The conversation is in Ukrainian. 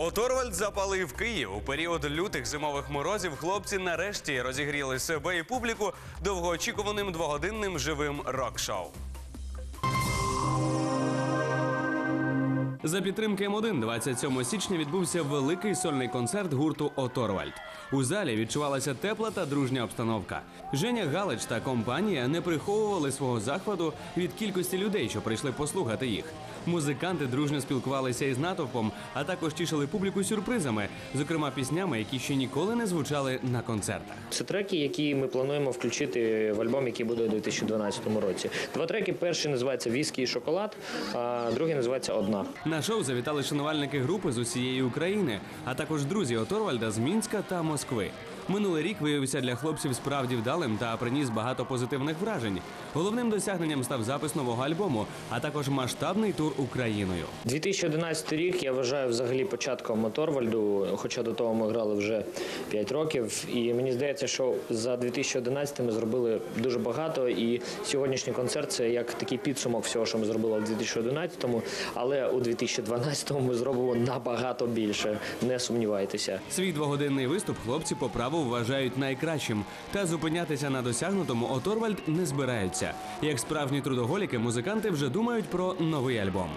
Оторвальд запалив Київ у період лютих зимових морозів. Хлопці нарешті розігріли себе і публіку довгоочікуваним двогодинним живим рок-шоу. За підтримки М1 27 січня відбувся великий сольний концерт гурту Оторвальд. У залі відчувалася тепла та дружня обстановка. Женя Галич та компанія не приховували свого захвату від кількості людей, що прийшли послухати їх. Музиканти дружньо спілкувалися із натовпом, а також тішили публіку сюрпризами, зокрема піснями, які ще ніколи не звучали на концертах. Це треки, які ми плануємо включити в альбом, який буде у 2012 році. Два треки. Перший називається Віскі і шоколад, а другий називається Одна. На шоу завітали шанувальники групи з усієї України, а також друзі Оторвальда з Мінська та Москви. Минулий рік виявився для хлопців справді вдалим та приніс багато позитивних вражень. Головним досягненням став запис нового альбому, а також масштабний тур Україною. 2011 рік я вважаю взагалі початком Моторвальду, хоча до того ми грали вже 5 років. І мені здається, що за 2011 ми зробили дуже багато. І сьогоднішній концерт це як такий підсумок всього, що ми зробили в 2011-му. Але у 2012-му ми зробимо набагато більше. Не сумнівайтеся. Свій двогодинний виступ хлопці по праву вважають найкращим. Та зупинятися на досягнутому Оторвальд не збираються. Як справжні трудоголіки, музиканти вже думають про новий альбом.